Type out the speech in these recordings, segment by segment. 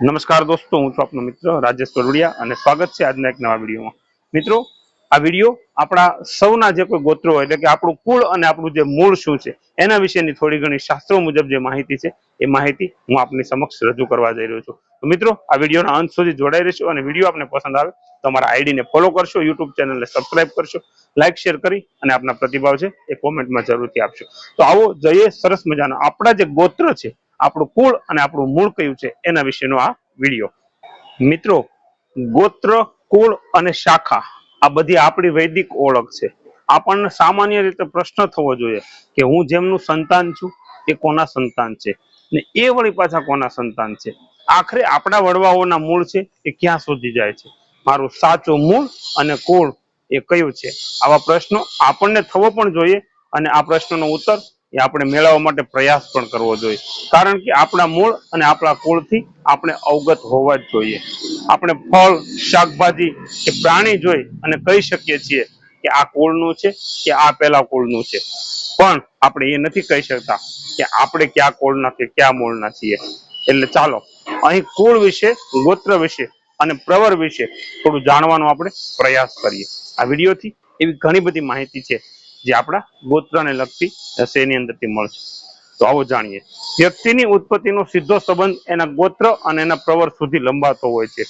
નમસ્કાર દોસ્તો, હું છું આપનો મિત્ર રાજેશ કરોડિયા અને સ્વાગત છે આજના એક નવા વિડીયોમાં. મિત્રો, આ વીડિયો આપણા સૌના જે કોઈ ગોત્રો હોય, એટલે કે આપણું કુળ અને આપણું જે મૂળ શું છે, એના વિશેની થોડી ઘણી શાસ્ત્રો મુજબ જે માહિતી છે, એ માહિતી હું આપની સમક્ષ રજૂ કરવા જઈ રહ્યો છું. મિત્રો, આ વિડીયોના અંત સુધી જોડાઈ રહેશો અને વીડિયો આપને પસંદ આવે, તો અમારા આઈડીને ફોલો કરશો, યુટ્યુબ ચેનલને સબસ્ક્રાઇબ કરશો, લાઇક શેર કરી અને આપના પ્રતિભાવ છે એ કોમેન્ટમાં જરૂરથી આપશો. તો આવો જઈએ, સરસ મજાના. આપણા જે ગોત્ર છે આપણું કુળ અને આપણું મૂળ કયું છે એના વિશેનો આ વીડિયો. મિત્રો, ગોત્ર, કુળ અને શાખા આ બધી આપણી વૈદિક ઓળખ છે. આપણને સામાન્ય રીતે પ્રશ્ન થવો જોઈએ કે હું જેમનું સંતાન છું એ કોના સંતાન છે? ને એ વળી પાછા કોના સંતાન છે? આખરે આપણા વડવાઓના મૂળ છે એ ક્યાં સુધી જાય છે? મારું સાચું મૂળ અને કુળ એ કયું છે? આવા પ્રશ્નો આપણને થવો પણ જોઈએ અને આ પ્રશ્નનો ઉત્તર એ આપણે મેળવવા માટે પ્રયાસ પણ કરવો જોઈએ. કારણ કે આપણા મૂળ અને આપણા કુળથી આપણે અવગત હોવા જ જોઈએ. આપણે ફળ, શાકભાજી કે પ્રાણી જોઈ અને કહી શકીએ છીએ કે આ કુળનું છે કે આ પેલા કુળનું છે. પણ આપણે એ નથી કહી શકતા કે આપણે ક્યાં કુળના કે ક્યાં મૂળના છીએ. એટલે ચાલો, અહીં કુળ વિશે, ગોત્ર વિશે અને પ્રવર વિશે થોડું જાણવાનો આપણે પ્રયાસ કરીએ. આ વિડીયોથી એવી ઘણી બધી માહિતી છે. જે આપણા ગોત્રને લગતી હશે એની અંદરથી મળશે તો આવો જાણીએ. વ્યક્તિની ઉત્પત્તિનો સીધો સંબંધ એના ગોત્ર અને એના પ્રવર સુધી લંબાતો હોય છે.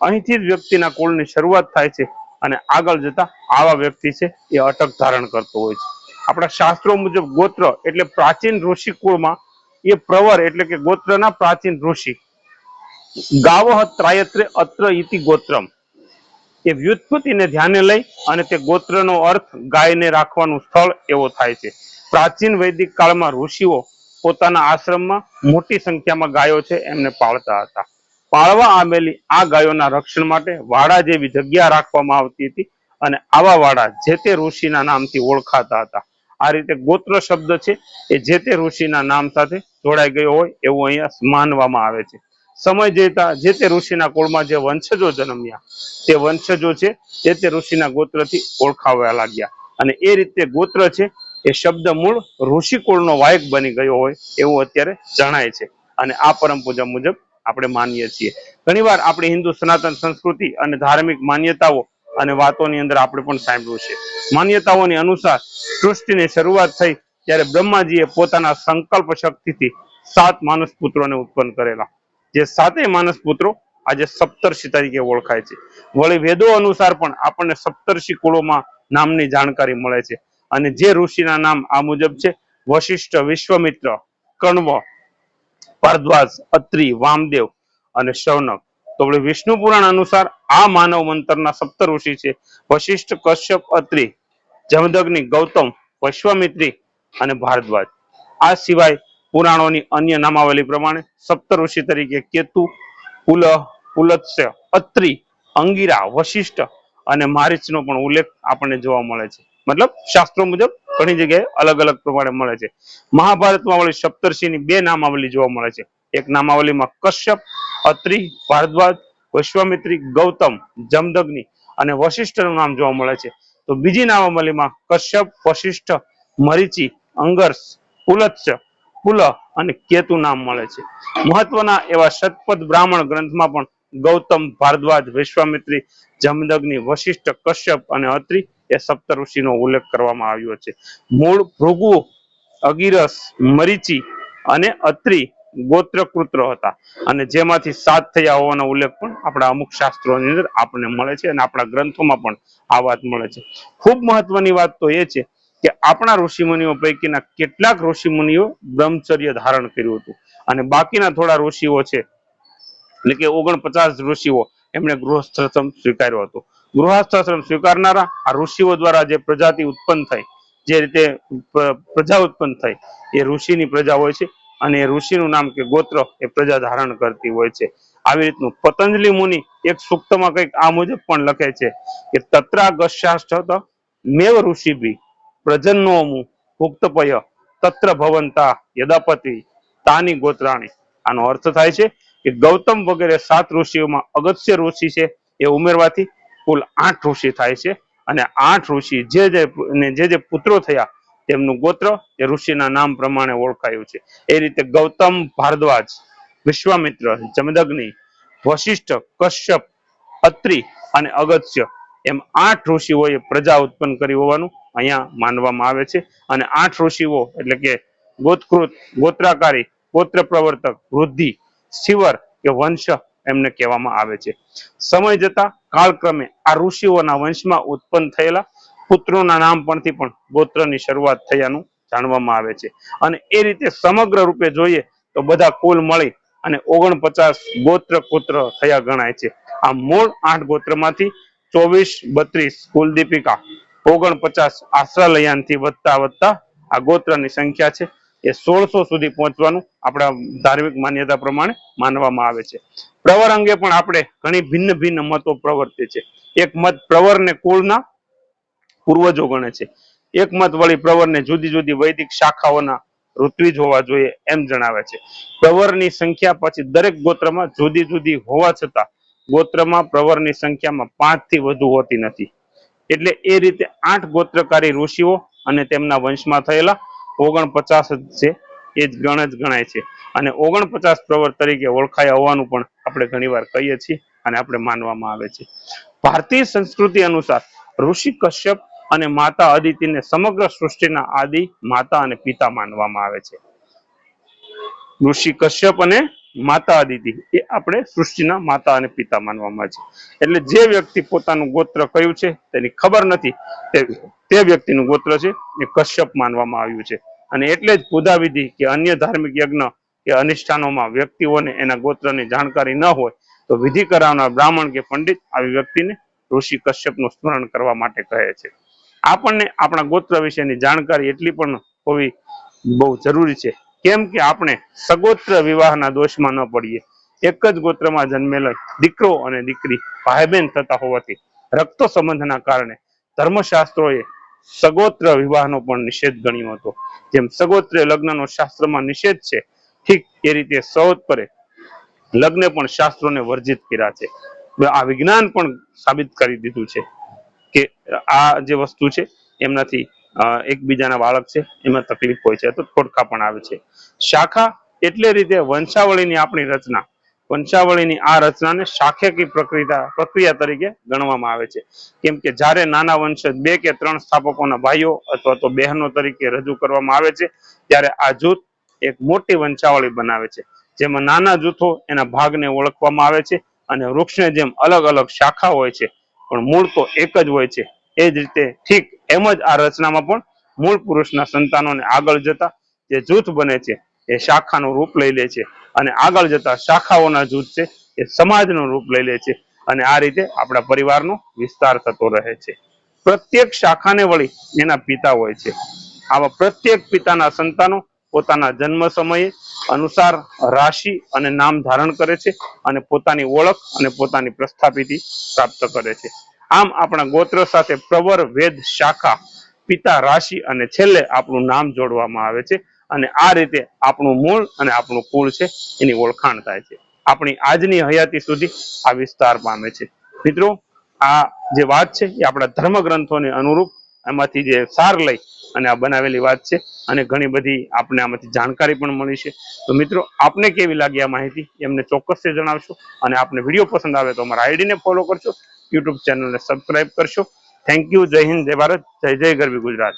અહીંથી જ વ્યક્તિના કુળની શરૂઆત થાય છે અને આગળ જતા આવા વ્યક્તિ છે એ અટક ધારણ કરતો હોય છે. આપણા શાસ્ત્રો મુજબ ગોત્ર એટલે પ્રાચીન ઋષિ કુળમાં એ પ્રવર એટલે કે ગોત્રના પ્રાચીન ઋષિ. ગાવહ ત્રાયત્રે અત્ર ઇતિ ગોત્રમ. એ વ્યુત્પત્તિને ધ્યાને લઈ અને તે ગોત્રનો અર્થ ગાયને રાખવાનું સ્થળ એવો થાય છે. પ્રાચીન વૈદિક કાળમાં ઋષિઓ પોતાના આશ્રમમાં મોટી સંખ્યામાં ગાયો છે એમને પાળતા હતા. પાળવા આવેલી આ ગાયોના રક્ષણ માટે વાડા જેવી જગ્યા રાખવામાં આવતી હતી અને આવા વાડા જે તે ઋષિના નામથી ઓળખાતા હતા. આ રીતે ગોત્ર શબ્દ છે એ જે તે ઋષિના નામ સાથે જોડાઈ ગયો હોય એવું અહીંયા માનવામાં આવે છે. સમય જતા જે તે ઋષિના કુળમાં જે વંશજો જન્મ્યા, તે વંશજો છે, તે તે ઋષિના ગોત્રથી ઓળખાવા લાગ્યા. અને એ રીતે ગોત્ર છે, એ શબ્દ મૂળ ઋષિ કુળનો વાયક બની ગયો હોય એવું અત્યારે જણાય છે. અને આ પરમ પૂજા મુજબ આપણે માનીએ છીએ. ઘણીવાર આપણી હિન્દુ સનાતન સંસ્કૃતિ અને ધાર્મિક માન્યતાઓ અને વાતોની અંદર આપણે પણ સાંભળ્યું છે. માન્યતાઓની અનુસાર સૃષ્ટિની શરૂઆત થઈ ત્યારે બ્રહ્માજીએ પોતાના સંકલ્પ શક્તિથી સાત માનસ પુત્રોને ઉત્પન્ન કરેલા. જે સાતેય માનસ પુત્રો આજે સપ્તર્ષિ તરીકે ઓળખાય છે. વળી વેદો અનુસાર પણ આપણને સપ્તર્ષિ કુળોમાં નામની જાણકારી મળે છે. અને જે ઋષિના નામ આ મુજબ છે, વશિષ્ઠ વિશ્વમિત્ર કણવ ભારદ્વાજ અત્રિ, વામદેવ અને શૌનક. તો વળી વિષ્ણુ પુરાણ અનુસાર આ માનવ મંતરના સપ્ત ઋષિ છે. વશિષ્ઠ કશ્યપ, અત્રિ, જમદગ્નિ, ગૌતમ, વિશ્વમિત્રી અને ભારદ્વાજ. આ સિવાય પુરાણોની અન્ય નામાવલી પ્રમાણે સપ્ત ઋષિ તરીકે કેતુ પુલ પુલત્સ્ય અત્રિ, અંગીરા, વશિષ્ઠ અને મારીચનો પણ ઉલ્લેખ આપણને જોવા મળે છે. મતલબ શાસ્ત્રો મુજબ ઘણી જગ્યાએ અલગ અલગ પ્રમાણે મળે છે. મહાભારતમાં વળી સપ્તર્ષિની બે નામાવલી જોવા મળે છે. એક નામાવલીમાં કશ્યપ, અત્રિ, ભારદ્વાજ, વિશ્વામિત્રી, ગૌતમ, જમદગ્નિ અને વશિષ્ઠનું નામ જોવા મળે છે. તો બીજી નામાવલીમાં કશ્યપ, વશિષ્ઠ, મરીચી, અંગર્ષ પુલત્સ્ય પુલ અને કેતુ નામ મળે છે. મહત્વના એવા શતપથ બ્રાહ્મણ ગ્રંથમાં પણ ગૌતમ ભારદ્વાજ વિશ્વામિત્રી જમદગ્નિ વશિષ્ઠ કશ્યપ અને અત્રિ એ સપ્ત ઋષિનો ઉલ્લેખ કરવામાં આવ્યો છે. મૂળ ભૃગુ અગિરસ મરીચી અને અત્રિ ગોત્રકૃત્ર હતા અને જેમાંથી સાત થયા હોવાનો ઉલ્લેખ પણ આપણા અમુક શાસ્ત્રોની અંદર આપણને મળે છે અને આપણા ગ્રંથોમાં પણ આ વાત મળે છે. ખૂબ મહત્વની વાત તો એ છે કે આપણા ઋષિમુનિઓ પૈકીના કેટલાક ઋષિમુનિઓ બ્રહ્મચર્ય ધારણ કર્યું હતું. અને બાકીના થોડા ઋષિઓ છે, એટલે કે ઓગણપચાસ ઋષિઓ એમણે ગૃહસ્થાશ્રમ સ્વીકાર્યો હતો. ગૃહસ્થાશ્રમ સ્વીકારનારા આ ઋષિઓ દ્વારા જે પ્રજાતિ ઉત્પન્ન થઈ, જે રીતે પ્રજા ઉત્પન્ન થઈ, એ ઋષિની પ્રજા હોય છે અને ઋષિનું નામ કે ગોત્ર એ પ્રજા ધારણ કરતી હોય છે. આવી રીતનું પતંજલિ મુનિ એક સૂક્તમાં કંઈક આ મુજબ પણ લખે છે કે તત્રા ગસ્યાષ્ટ મેવ ઋષિભી પ્રજન્નોમુ ભુક્તપય તત્ર ભવંતા યદાપતિ તાની ગોત્રાણી. આનો અર્થ થાય છે કે ગૌતમ વગેરે સાત ઋષિઓમાં અગત્ય ઋષિ છે એ ઉમેરવાથી કુલ આઠ ઋષિ થાય છે અને આઠ ઋષિ જે જે જે જે પુત્રો થયા તેમનું ગોત્ર એ ઋષિના નામ પ્રમાણે ઓળખાયું છે. એ રીતે ગૌતમ ભારદ્વાજ, વિશ્વામિત્ર, જમદગ્નિ, વશિષ્ઠ, કશ્યપ, અત્રિ અને અગત્ય એમ આઠ ઋષિઓએ પ્રજા ઉત્પન્ન કરી હોવાનું અહીંયા માનવામાં આવે છે. અને આઠ ઋષિઓ એટલે કે ગોત્કૃત, ગોત્રાકારી ગોત્ર પ્રવર્તક વૃદ્ધિ, શિવર કે વંશ એમને કહેવામાં આવે છે. સમય જતા કાળક્રમે આ ઋષિઓના વંશમાં ઉત્પન્ન થયેલા પુત્રોના નામ પરથી પણ ગોત્રની શરૂઆત થયાનું જાણવામાં આવે છે. અને એ રીતે સમગ્ર રૂપે જોઈએ તો બધા કુલ મળી અને ઓગણપચાસ ગોત્ર પુત્ર થયા ગણાય છે. આ મૂળ આઠ ગોત્રમાંથી ચોવીસ, બત્રીસ કુલદીપિકા ઓગણપચાસ આશ્રાલયાનથી વધતા વધતા આ ગોત્રની સંખ્યા છે એ સોળસો સુધી પહોંચવાનું આપણા ધાર્મિક માન્યતા પ્રમાણે માનવામાં આવે છે. પ્રવર અંગે પણ આપણે ઘણી ભિન્ન ભિન્ન મતો પ્રવર્તે છે. એક મત પ્રવરને કુળના પૂર્વજો ગણે છે. એક મત વળી પ્રવરને જુદી જુદી વૈદિક શાખાઓના ઋત્વિજ હોવા જોઈએ એમ જણાવે છે. પ્રવરની સંખ્યા પછી દરેક ગોત્રમાં જુદી જુદી હોવા છતાં ગોત્રમાં પ્રવરની સંખ્યામાં પાંચથી વધુ હોતી નથી. એટલે એ રીતે આઠ ગોત્રકારી ઋષિઓ અને તેમના વંશમાં થયેલા ઓગણપચાસ છે, એ જ ગણ જ ગણાય છે. અને ઓગણપચાસ પ્રવર તરીકે ઓળખાયા હોવાનું પણ આપણે ઘણીવાર કહીએ છીએ અને આપણે માનવામાં આવે છે. ભારતીય સંસ્કૃતિ અનુસાર ઋષિ કશ્યપ અને માતા અદિતિને સમગ્ર સૃષ્ટિના આદિ માતા અને પિતા માનવામાં આવે છે. ઋષિ કશ્યપ અને માતા અદિતિ એ આપણે સૃષ્ટિના માતા અને પિતા માનવામાં છે. એટલે જે વ્યક્તિ પોતાનું ગોત્ર કયું છે, તેની ખબર નથી. તે વ્યક્તિનું ગોત્ર છે, એ કશ્યપ માનવામાં આવ્યું છે. અને એટલે જ પૂજા કે અન્ય ધાર્મિક યજ્ઞ કે અનિષ્ઠાનોમાં વ્યક્તિઓને એના ગોત્રની જાણકારી ન હોય, તો વિધિ કરાવનાર બ્રાહ્મણ કે પંડિત આવી વ્યક્તિને ઋષિ કશ્યપનું સ્મરણ કરવા માટે કહે છે. આપણને આપણા ગોત્ર વિશેની જાણકારી એટલી પણ હોવી બહુ જરૂરી છે. કેમ કે આપણે સગોત્ર વિવાહના દોષમાં ન પડીએ. એક જ ગોત્રમાં જન્મેલો દીકરો અને દીકરી ભાઈ બહેન થતા હોવાથી રક્ત સંબંધના કારણે ધર્મશાસ્ત્રોએ સગોત્ર વિવાહનો પણ નિષેધ ગણ્યો હતો. જેમ સગોત્ર લગ્નનો શાસ્ત્રમાં નિષેધ છે, ઠીક એ રીતે સહોત્તરે લગ્ન પણ શાસ્ત્રોને વર્જિત કર્યા છે. આ વિજ્ઞાન પણ સાબિત કરી દીધું છે કે આ જે વસ્તુ છે, એમનાથી એકબીજાના બાળક છે, એમાં તકલીફ હોય છે, તો ખોડખા પણ આવે છે. શાખા એટલે રીતે વંશાવળીની આપણી રચના. વંશાવળીની આ રચનાને શાખેકી પ્રક્રિયા પ્રક્રિયા તરીકે ગણવામાં આવે છે. કેમ કે જ્યારે નાના વંશજ બે કે ત્રણ સ્થાપકોના ભાઈઓ અથવા તો બહેનો તરીકે રજૂ કરવામાં આવે છે, ત્યારે આ જૂથ એક મોટી વંશાવળી બનાવે છે. જેમાં નાના જૂથો એના ભાગને ઓળખવામાં આવે છે અને વૃક્ષને જેમ અલગ અલગ શાખા હોય છે, પણ મૂળ તો એક જ હોય છે. એ જ રીતે ઠીક એમ જ આ રચનામાં પણ મૂળ પુરુષના સંતાનોને આગળ જતા જે જૂથ બને છે, એ શાખાનું રૂપ લઈ લે છે અને આગળ જતા શાખાઓના જૂથ છે, એ સમાજનું રૂપ લઈ લે છે અને આ રીતે આપણા પરિવારનો વિસ્તાર થતો રહે છે. પ્રત્યેક શાખાને વળી એના પિતા હોય છે. આવા પ્રત્યેક પિતાના સંતાનો પોતાના જન્મ સમયે અનુસાર રાશિ અને નામ ધારણ કરે છે અને પોતાની ઓળખ અને પોતાની પ્રસ્થાપિતિ પ્રાપ્ત કરે છે. આમ આપણા ગોત્ર સાથે પ્રવર વેદ શાખા પિતા રાશિ અને છેલ્લે આપણું નામ જોડવામાં આવે છે અને આ રીતે આપણું મૂળ અને આપણું કુળ છે, એની ઓળખાણ થાય છે. આપણી આજની હયાતી સુધી આ વિસ્તાર પામે છે. મિત્રો, આ જે વાત છે એ આપણા ધર્મ ગ્રંથોને અનુરૂપ એમાંથી જે સાર લઈ અને આ બનાવેલી વાત છે અને ઘણી બધી આપણે આમાંથી જાણકારી પણ મળી છે. તો મિત્રો, આપને કેવી લાગી આ માહિતી? એમને ચોક્કસથી જણાવશો અને આપને વીડિયો પસંદ આવે તો અમારા આઈડીને ફોલો કરશો યુટ્યુબ ચેનલને સબસ્ક્રાઇબ કરશો. થેન્ક યુ જય હિન્દ જય ભારત જય જય ગરવી ગુજરાત.